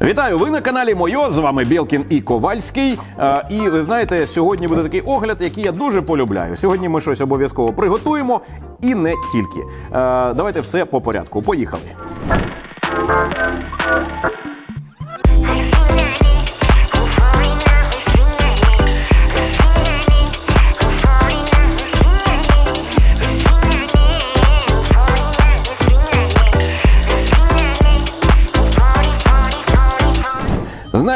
Вітаю! Ви на каналі Мойо. З вами Білкін і Ковальський. Е, І ви знаєте, сьогодні буде такий огляд, який я дуже полюбляю. Сьогодні ми щось обов'язково приготуємо і не тільки. Е, Давайте все по порядку. Поїхали.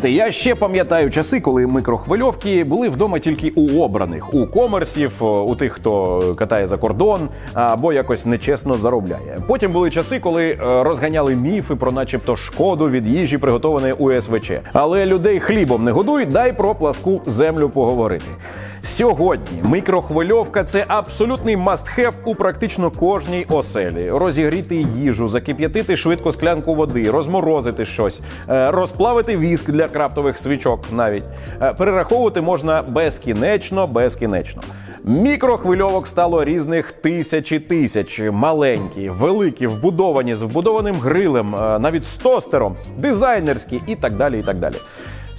Знаєте, я ще пам'ятаю часи, коли микрохвильовки були вдома тільки у обраних, у комерсів, у тих, хто катає за кордон або якось нечесно заробляє. Потім були часи, коли е, розганяли міфи про, начебто, шкоду від їжі, приготованої у СВЧ. Але людей хлібом не годуй, дай про пласку землю поговорити. Сьогодні микрохвильовка це абсолютний must-have у практично кожній оселі. Розігріти їжу, закип'ятити швидко склянку води, розморозити щось, е, розплавити віск для крафтових свічок. Навіть Е, перераховувати можна безкінечно, безкінечно. Мікрохвильовок стало різних тисячі тисяч. Маленькі, великі, вбудовані з вбудованим грилем, е, навіть з тостером, дизайнерські і так далі. І так далі.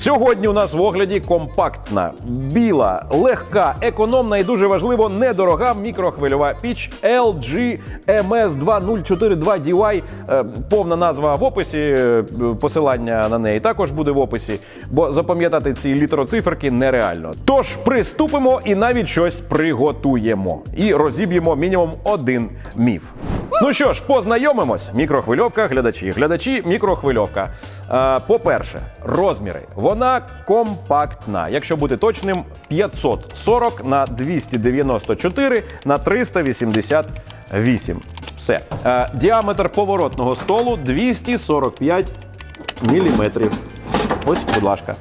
Сьогодні у нас в огляді компактна, біла, легка, економна і дуже важливо недорога мікрохвильова піч LG MS2042DY. Е, Повна назва в описі, е, посилання на неї також буде в описі, бо запам'ятати ці літроциферки нереально. Тож приступимо і навіть щось приготуємо. І розіб'ємо мінімум один міф. Ну що ж, познайомимось. Мікрохвильовка, глядачі. Глядачі, мікрохвильовка. Е, По-перше, розміри. Вона компактна. Якщо бути точним, 540 на 294 на 388. Все. Е, Діаметр поворотного столу 245 міліметрів. Ось, будь ласка.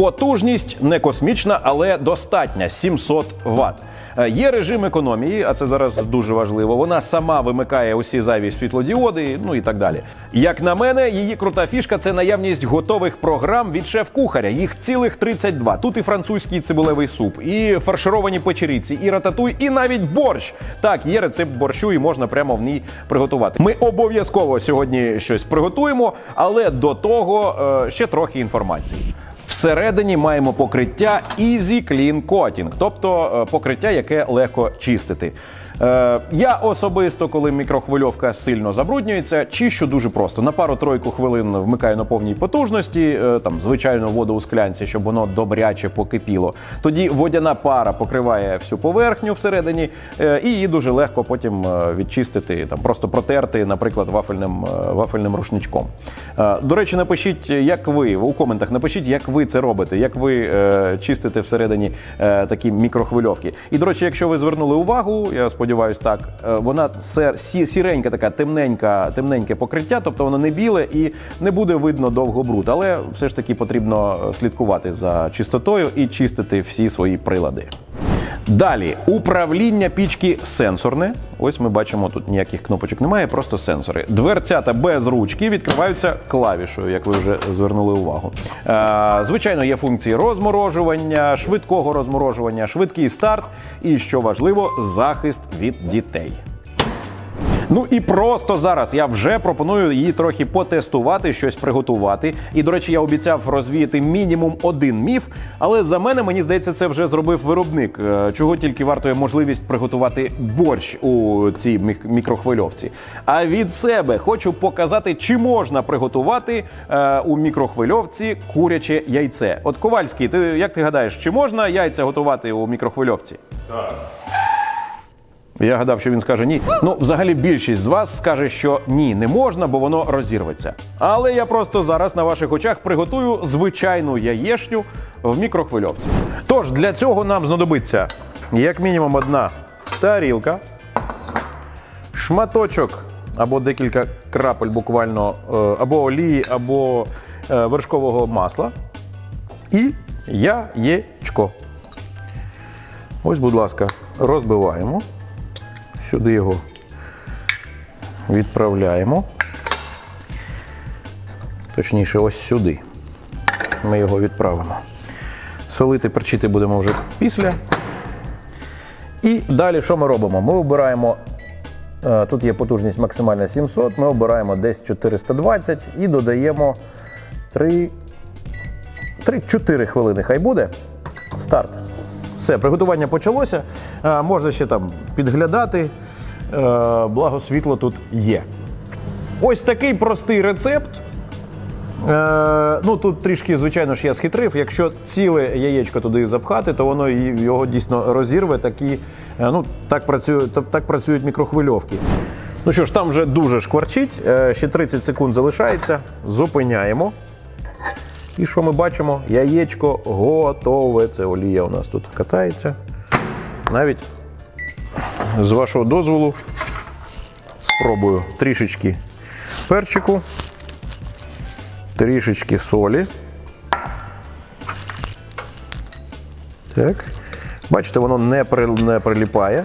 Потужність не космічна, але достатня 700 Вт. Е, Є режим економії, а це зараз дуже важливо. Вона сама вимикає усі зайві світлодіоди, ну і так далі. Як на мене, її крута фішка це наявність готових програм від шеф-кухаря. Їх цілих 32. Тут і французький цибулевий суп, і фаршировані печеріці, і рататуй, і навіть борщ. Так, є рецепт борщу, і можна прямо в ній приготувати. Ми обов'язково сьогодні щось приготуємо, але до того е, ще трохи інформації. Всередині маємо покриття Easy Clean Coating, тобто е, покриття, яке легко чистити. Е, я особисто, коли мікрохвильовка сильно забруднюється, чищу дуже просто. На пару-тройку хвилин вмикаю на повній потужності, е, там звичайну воду у склянці, щоб воно добряче покипіло. Тоді водяна пара покриває всю поверхню всередині, е, і її дуже легко потім відчистити, там просто протерти, наприклад, вафельним, вафельним рушничком. До речі, напишіть, як ви у коментах, напишіть, як ви це робите, як ви чистите всередині такі мікрохвильовки. І до речі, якщо ви звернули увагу, я сподіваюся, так е, вона сіренька, така темненька, темненьке покриття, тобто воно не біле і не буде видно довго бруд. Але все ж таки потрібно е, слідкувати за чистотою і чистити всі свої прилади. Далі управління пічки сенсорне. Ось ми бачимо, тут ніяких кнопочок немає, просто сенсори. Дверцята без ручки відкриваються клавішою, як ви вже звернули увагу. Е, звичайно, є функції розморожування, швидкого розморожування, швидкий старт і, що важливо, захист від дітей. Ну і просто зараз я вже пропоную її трохи потестувати, щось приготувати. І, до речі, я обіцяв розвіяти мінімум один міф, але за мене мені здається, це вже зробив виробник. Е, Чого тільки вартує можливість приготувати борщ у цій мікрохвильовці. А від себе хочу показати, чи можна приготувати е, у мікрохвильовці куряче яйце. От Ковальський, ти як ти гадаєш, чи можна яйця готувати у мікрохвильовці? Я гадав, що він скаже ні. Ну, взагалі, більшість з вас скаже, що ні, не можна, бо воно розірветься. Але я просто зараз на ваших очах приготую звичайну яєшню в мікрохвильовці. Тож для цього нам знадобиться як мінімум одна тарілка, шматочок або декілька крапель буквально е, або олії, або е, вершкового масла і яєчко. Ось, будь ласка, розбиваємо. Сюди його відправляємо. Точніше, ось сюди. Ми його відправимо. Солити, перчити будемо вже після. І далі що ми робимо? Ми обираємо. е, Тут є потужність максимальна 700, ми обираємо десь 420 і додаємо 3, 3-4 хвилини хай буде. Старт. Все, приготування почалося. Е, можна ще там підглядати. Е, благо світло тут є. Ось такий простий рецепт. Е, ну тут трішки, звичайно ж, я схитрив. Якщо ціле яєчко туди запхати, то воно його дійсно розірве. Такі, ну, так, працює, так, працюють мікрохвильовки. Ну що ж, там вже дуже шкварчить. Ще 30 секунд залишається. Зупиняємо. І що ми бачимо? Яєчко готове. Це олія у нас тут катається. Навіть з вашого дозволу спробую трішечки перчику, трішечки солі. Так. Бачите, воно не, при, не приліпає.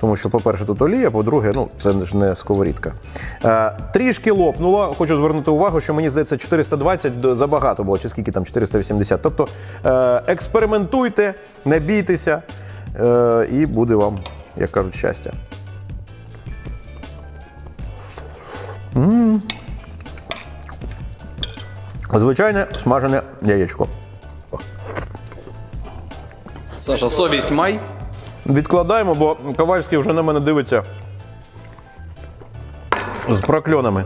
Тому що, по-перше, тут олія, по-друге, ну, це ж не сковорідка. Е, трішки лопнуло. Хочу звернути увагу, що мені здається, 420 забагато було, чи скільки там 480. Тобто е, експериментуйте, не бійтеся, е, і буде вам, як кажуть, щастя. Звичайне смажене яєчко. Саша, совість май. Відкладаємо, бо Ковальський вже на мене дивиться з прокльонами.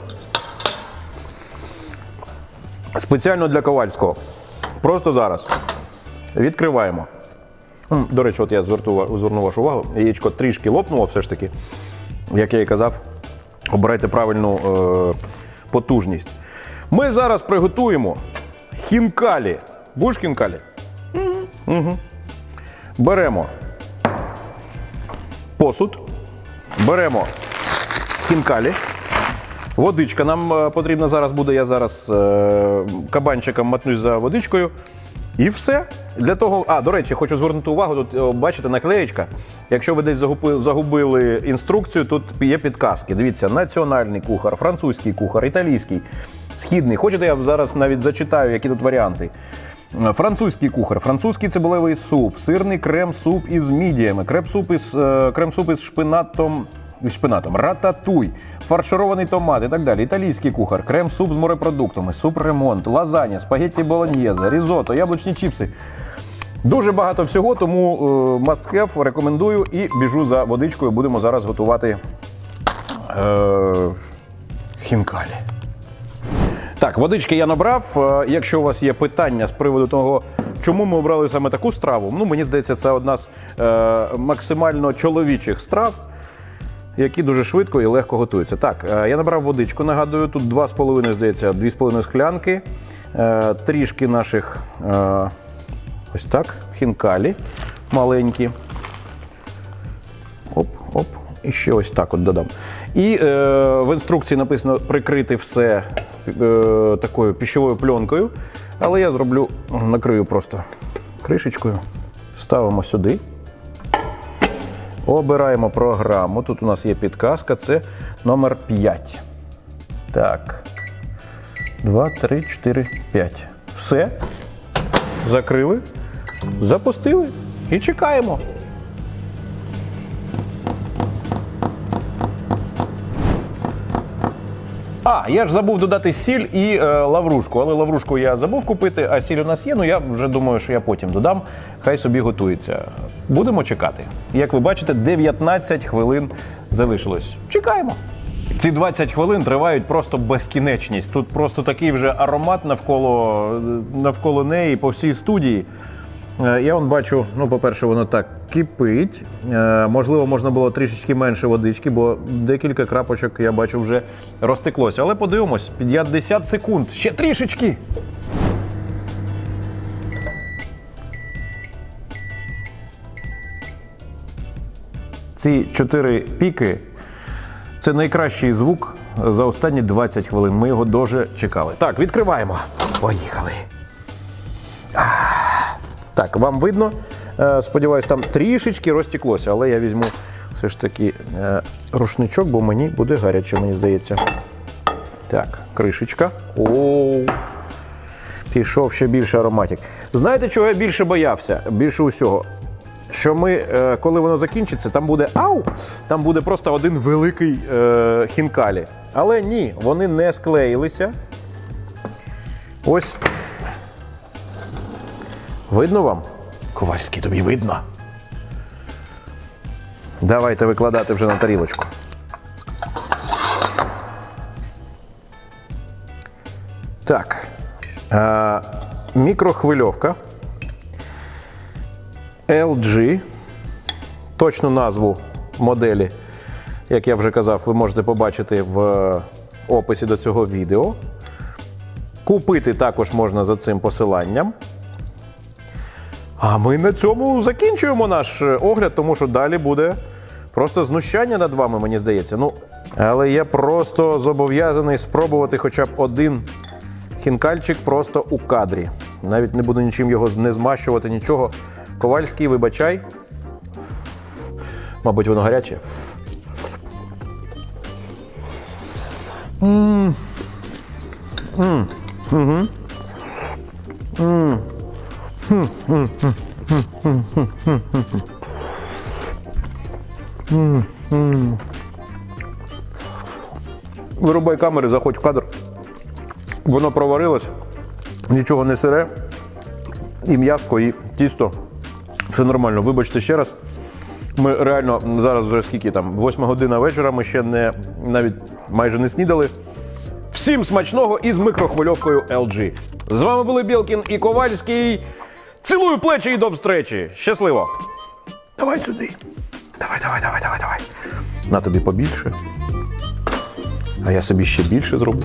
Спеціально для Ковальського. Просто зараз. Відкриваємо. До речі, от я зверну вашу увагу. Яєчко трішки лопнуло все ж таки. Як я і казав, обирайте правильну е, потужність. Ми зараз приготуємо хінкалі. Будеш хінкалі? Угу. Беремо посуд, беремо хінкалі. Водичка нам е, потрібна зараз буде. Я зараз е, кабанчиком матнусь за водичкою. І все. Для того, а до речі, хочу звернути увагу. Тут бачите наклеєчка. Якщо ви десь загубили, інструкцію, тут є підказки. Дивіться, національний кухар, французький кухар, італійський, східний. Хочете, я зараз навіть зачитаю, які тут варіанти. Е, Французький кухар, французький цибулевий суп, сирний крем-суп із мідіями, крем-суп із, е, крем-суп із шпинатом, шпинатом, рататуй, фарширований томат і так далі. Італійський кухар, крем-суп з морепродуктами, суп-ремонт, лазанья, спагетті болоньєзе, різото, яблучні чіпси. Дуже багато всього, тому е, have, рекомендую і біжу за водичкою. Будемо зараз готувати е, хінкалі. Так, водички я набрав. Е, Якщо у вас є питання з приводу того, чому ми обрали саме таку страву, ну мені здається, це одна з е, максимально чоловічих страв, які дуже швидко і легко готуються. Так, е, я набрав водичку, нагадую, тут 2,5, здається, 2,5 склянки, е, трішки наших е, ось так, хінкалі маленькі. Оп, оп. І ще ось так от додам. І е, в інструкції написано прикрити все е, такою піщовою пленкою. Але я зроблю, накрию просто кришечкою. Ставимо сюди. Обираємо програму. Тут у нас є підказка, це номер 5. Так. 2, 3, 4, 5. Все. Закрили, запустили і чекаємо. А, я ж забув додати сіль і е, лаврушку. Але лаврушку я забув купити, а сіль у нас є. Ну я вже думаю, що я потім додам. Хай собі готується. Будемо чекати. Як ви бачите, 19 хвилин залишилось. Чекаємо. Ці 20 хвилин тривають просто безкінечність. Тут просто такий вже аромат навколо, навколо неї по всій студії. Е, Я вон бачу, ну, по-перше, воно так кипить. Е, Можливо, можна було трішечки менше водички, бо декілька крапочок я бачу вже розтеклося. Але подивимось, 50 секунд. Ще трішечки. Ці чотири піки це найкращий звук за останні 20 хвилин. Ми його дуже чекали. Так, відкриваємо. Поїхали. Так, вам видно? Е, Сподіваюсь, там трішечки розтіклося, але я візьму все ж таки е, рушничок, бо мені буде гаряче, мені здається. Так, кришечка. О, пішов ще більше ароматик. Знаєте, чого я більше боявся? Більше усього. Що ми, е, коли воно закінчиться, там буде ау! Там буде просто один великий е, хінкалі. Але ні, вони не склеїлися. Ось. Видно вам? Ковальський, тобі видно. Давайте викладати вже на тарілочку. Так. Е, мікрохвильовка. LG. Точну назву моделі, як я вже казав, ви можете побачити в описі до цього відео. Купити також можна за цим посиланням. А ми на цьому закінчуємо наш е, огляд, тому що далі буде просто знущання над вами, мені здається. Ну, але я просто зобов'язаний спробувати хоча б один хінкальчик просто у кадрі. Навіть не буду нічим його не змащувати, нічого. Ковальський, вибачай. Мабуть, воно гаряче. Вирубай камери, заходь в кадр. Воно проварилось, нічого не сире. І м'яско, і тісто. Все нормально. Вибачте ще раз. Ми реально зараз вже скільки там, восьма година вечора, ми ще не навіть майже не снідали. Всім смачного із микрохвильовкою LG. З вами були Білкін і Ковальський. Цілую плечі і до встречі. Щасливо! Давай сюди. Давай, давай, давай, давай, давай. На тобі побільше. А я собі ще більше зроблю.